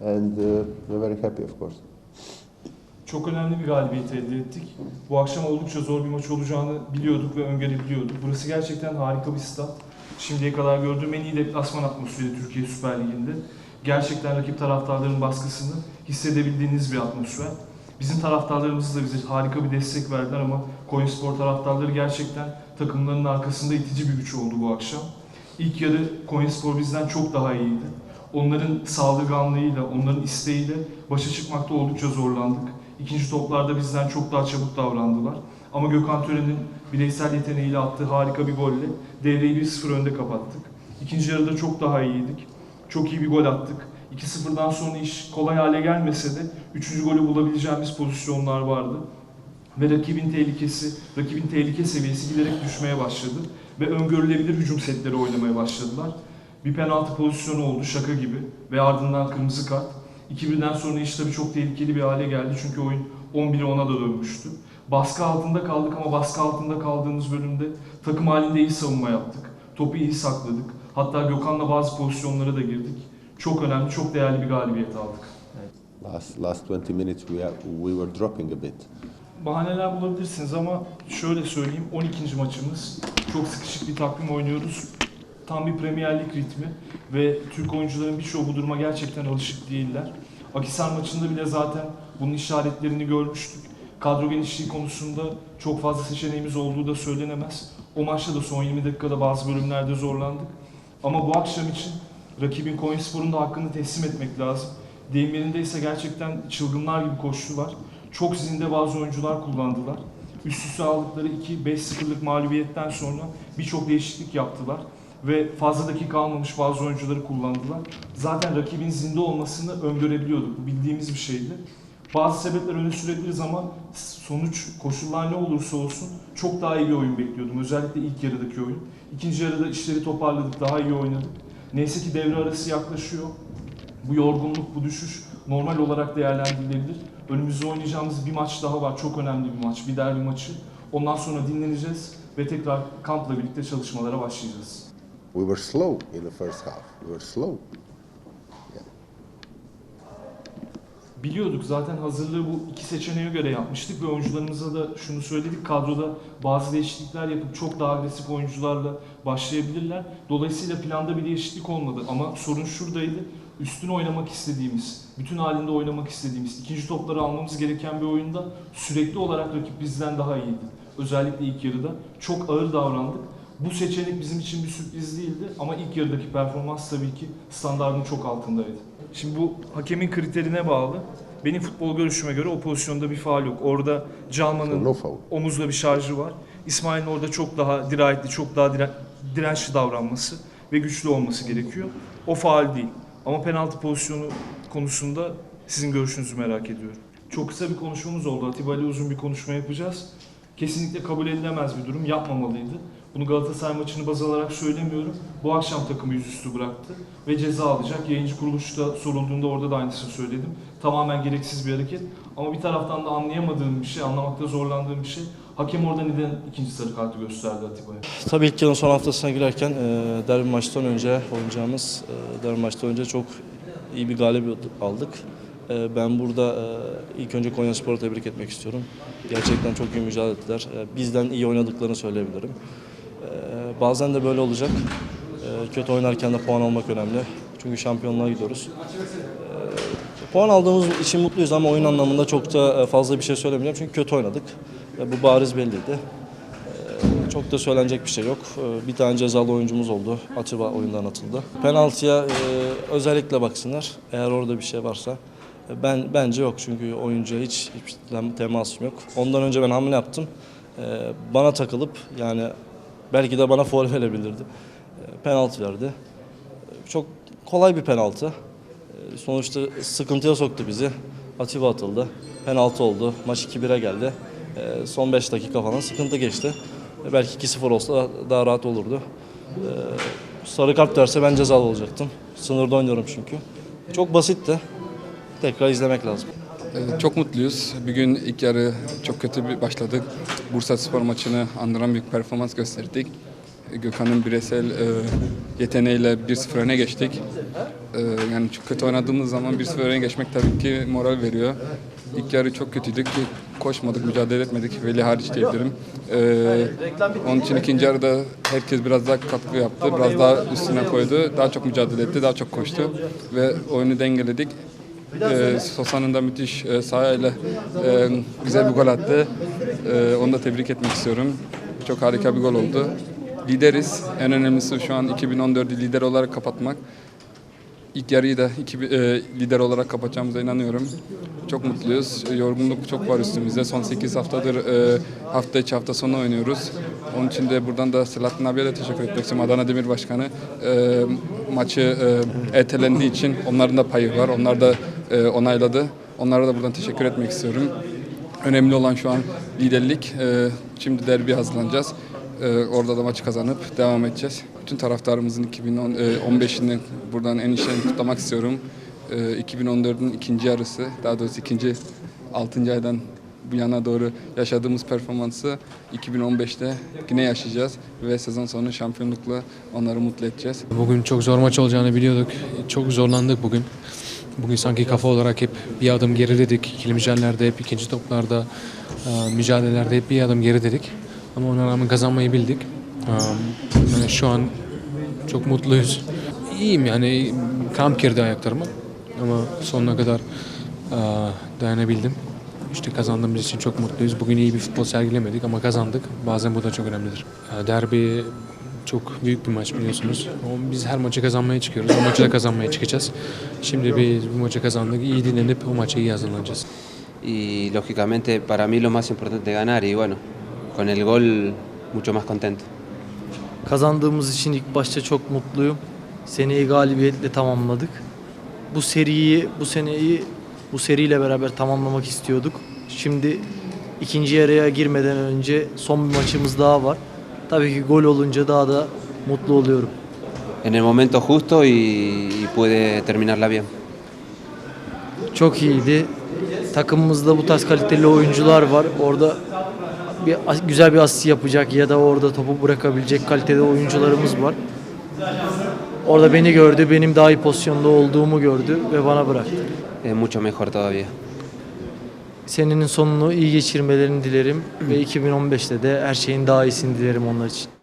and uh, we're very happy, of course. Çok önemli bir galibiyet elde ettik. Bu akşam oldukça zor bir maç olacağını biliyorduk ve öngörebiliyorduk. Burası gerçekten harika bir stat. Şimdiye kadar gördüğüm en iyi deplasman atmosferi Türkiye Süper Ligi'nde. Gerçekten rakip taraftarların baskısını hissedebildiğiniz bir atmosfer. Bizim taraftarlarımız da bize harika bir destek verdiler ama Koyunspor taraftarları gerçekten takımlarının arkasında itici bir güç oldu bu akşam. İlk yarı Koyunspor bizden çok daha iyiydi. Onların saldırganlığıyla, onların isteğiyle başa çıkmakta oldukça zorlandık. İkinci toplarda bizden çok daha çabuk davrandılar. Ama Gökhan Tören'in bireysel yeteneğiyle attığı harika bir golle devreyi 1-0 önde kapattık. İkinci yarıda çok daha iyiydik. Çok iyi bir gol attık. 2-0'dan sonra iş kolay hale gelmese de 3. golü bulabileceğimiz pozisyonlar vardı. Ve rakibin tehlikesi, rakibin tehlike seviyesi giderek düşmeye başladı. Ve öngörülebilir hücum setleri oynamaya başladılar. Bir penaltı pozisyonu oldu şaka gibi ve ardından kırmızı kart. 2-1'den sonra iş tabii çok tehlikeli bir hale geldi çünkü oyun 11'e 10'a da dönmüştü. Baskı altında kaldık ama baskı altında kaldığımız bölümde takım halinde iyi savunma yaptık. Topu iyi sakladık. Hatta Gökhan'la bazı pozisyonlara da girdik. Çok önemli, çok değerli bir galibiyet aldık. Last last 20 minutes we are, we were dropping a bit. Bahaneler bulabilirsiniz ama şöyle söyleyeyim 12. maçımız. Çok sıkışık bir takvim oynuyoruz. Tam bir Premier Lig ritmi ve Türk oyuncuların birçoğu bu duruma gerçekten alışık değiller. Akisar maçında bile zaten bunun işaretlerini görmüştük. Kadro genişliği konusunda çok fazla seçeneğimiz olduğu da söylenemez. O maçta da son 20 dakikada bazı bölümlerde zorlandık. Ama bu akşam için rakibin Konyaspor'un da hakkını teslim etmek lazım. Deyim yerindeyse gerçekten çılgınlar gibi koştular. Çok zinde bazı oyuncular kullandılar. Üst üste aldıkları 2-5-0'lık mağlubiyetten sonra birçok değişiklik yaptılar. Ve fazla dakika almamış bazı oyuncuları kullandılar. Zaten rakibin zinde olmasını öngörebiliyorduk. Bu bildiğimiz bir şeydi. Bazı sebepler öne sürebiliriz ama sonuç, koşullar ne olursa olsun çok daha iyi bir oyun bekliyordum. Özellikle ilk yarıdaki oyun. İkinci yarıda işleri toparladık, daha iyi oynadık. Neyse ki devre arası yaklaşıyor. Bu yorgunluk, bu düşüş normal olarak değerlendirilebilir. Önümüzde oynayacağımız bir maç daha var. Çok önemli bir maç. Bir derbi maçı. Ondan sonra dinleneceğiz ve tekrar kampla birlikte çalışmalara başlayacağız. We were slow in the first half. We were slow. Biliyorduk zaten hazırlığı bu iki seçeneğe göre yapmıştık ve oyuncularımıza da şunu söyledik. Kadroda bazı değişiklikler yapıp çok daha agresif oyuncularla başlayabilirler. Dolayısıyla planda bir değişiklik olmadı ama sorun şuradaydı. Üstüne oynamak istediğimiz, bütün halinde oynamak istediğimiz, ikinci topları almamız gereken bir oyunda sürekli olarak rakip bizden daha iyiydi. Özellikle ilk yarıda. Çok ağır davrandık. Bu seçenek bizim için bir sürpriz değildi ama ilk yarıdaki performans tabii ki standartın çok altındaydı. Şimdi bu hakemin kriterine bağlı. Benim futbol görüşüme göre o pozisyonda bir faal yok. Orada Calman'ın no omuzda bir şarjı var. İsmail'in orada çok daha dirayetli, çok daha dire- dirençli davranması ve güçlü olması gerekiyor. O faal değil. Ama penaltı pozisyonu konusunda sizin görüşünüzü merak ediyorum. Çok kısa bir konuşmamız oldu. Atiba ile uzun bir konuşma yapacağız. Kesinlikle kabul edilemez bir durum. Yapmamalıydı. Bunu Galatasaray maçını baz alarak söylemiyorum. Bu akşam takımı yüzüstü bıraktı ve ceza alacak. Yayıncı kuruluşta sorulduğunda orada da aynısını söyledim. Tamamen gereksiz bir hareket. Ama bir taraftan da anlayamadığım bir şey, anlamakta zorlandığım bir şey. Hakem orada neden ikinci sarı kartı gösterdi Atiba'ya? Tabii ilk yılın son haftasına girerken e, derbi maçtan önce oynayacağımız e, derbi maçtan önce çok iyi bir galibiyet aldık. E, ben burada e, ilk önce Konyaspor'u tebrik etmek istiyorum. Gerçekten çok iyi mücadele ettiler. E, bizden iyi oynadıklarını söyleyebilirim. E, bazen de böyle olacak. E, kötü oynarken de puan almak önemli. Çünkü şampiyonluğa gidiyoruz. E, puan aldığımız için mutluyuz ama oyun anlamında çok da e, fazla bir şey söylemeyeceğim. Çünkü kötü oynadık. Bu bariz belliydi. Çok da söylenecek bir şey yok. Ee, Bir tane cezalı oyuncumuz oldu. Atiba oyundan atıldı. Penaltıya e, özellikle baksınlar. Eğer orada bir şey varsa. E, Ben bence yok çünkü oyuncuya hiç, hiç tem- temasım yok. Ondan önce ben hamle yaptım. Bana takılıp yani belki de bana foul verebilirdi. E, Penaltı verdi. E, Çok kolay bir penaltı. E, Sonuçta sıkıntıya soktu bizi. Atiba atıldı. Penaltı oldu. Maç 2-1'e geldi. Son 5 dakika falan sıkıntı geçti. Belki 2-0 olsa daha rahat olurdu. Sarı kart derse ben cezalı olacaktım. Sınırda oynuyorum çünkü. Çok basitti. Tekrar izlemek lazım. Çok mutluyuz. Bugün ilk yarı çok kötü bir başladık. Bursa Spor maçını andıran bir performans gösterdik. Gökhan'ın bireysel e, yeteneğiyle 1-0 öne geçtik. Ee, yani çok kötü oynadığımız zaman bir sıfır öne geçmek tabii ki moral veriyor. İlk yarı çok kötüydük koşmadık, mücadele etmedik. Veli hariç diyebilirim. Ee, onun için ikinci yarıda herkes biraz daha katkı yaptı. Biraz daha üstüne koydu. Daha çok mücadele etti, daha çok koştu. Ve oyunu dengeledik. Ee, Sosa'nın da müthiş e, sahayla e, güzel bir gol attı. Ee, onu da tebrik etmek istiyorum. Çok harika bir gol oldu. Lideriz. En önemlisi şu an 2014'ü lider olarak kapatmak. İlk yarıyı da iki, e, lider olarak kapatacağımıza inanıyorum. Çok mutluyuz. Yorgunluk çok var üstümüzde. Son 8 haftadır e, hafta içi hafta sonu oynuyoruz. Onun için de buradan da Selahattin abiye de teşekkür etmek istiyorum. Adana Demir Başkanı e, maçı e, ertelendiği için onların da payı var. Onlar da e, onayladı. Onlara da buradan teşekkür etmek istiyorum. Önemli olan şu an liderlik. E, şimdi derbi hazırlanacağız. Ee, orada da maçı kazanıp devam edeceğiz. Bütün taraftarımızın 2015'ini buradan en içten kutlamak istiyorum. Ee, 2014'ün ikinci yarısı, daha doğrusu ikinci 6. aydan bu yana doğru yaşadığımız performansı 2015'te yine yaşayacağız ve sezon sonu şampiyonlukla onları mutlu edeceğiz. Bugün çok zor maç olacağını biliyorduk. Çok zorlandık bugün. Bugün sanki kafa olarak hep bir adım geriledik. İkili mücadelelerde hep ikinci toplarda, e, mücadelelerde hep bir adım geriledik. Ama ona rağmen kazanmayı bildik. E, yani şu an çok mutluyuz. İyiyim yani kramp girdi ayaklarıma. Ama sonuna kadar e, dayanabildim. İşte kazandığımız için çok mutluyuz. Bugün iyi bir futbol sergilemedik ama kazandık. Bazen bu da çok önemlidir. Derbi çok büyük bir maç biliyorsunuz. Biz her maçı kazanmaya çıkıyoruz. O maçı da kazanmaya çıkacağız. Şimdi biz bu maçı kazandık. İyi dinlenip o maça iyi hazırlanacağız. y lógicamente para mí lo más importante ganar y bueno, con el gol mucho más contento. Kazandığımız için ilk başta çok mutluyum. Seneyi galibiyetle tamamladık. Bu seriyi, bu seneyi bu seriyle beraber tamamlamak istiyorduk. Şimdi ikinci yarıya girmeden önce son bir maçımız daha var. Tabii ki gol olunca daha da mutlu oluyorum. En el momento justo y, y puede terminarla bien. Çok iyiydi. Takımımızda bu tarz kaliteli oyuncular var. Orada bir güzel bir asist yapacak ya da orada topu bırakabilecek kalitede oyuncularımız var. Orada beni gördü, benim daha iyi pozisyonda olduğumu gördü ve bana bıraktı. Es mucho mejor todavía. Senenin sonunu iyi geçirmelerini dilerim ve 2015'te de her şeyin daha iyisini dilerim onlar için.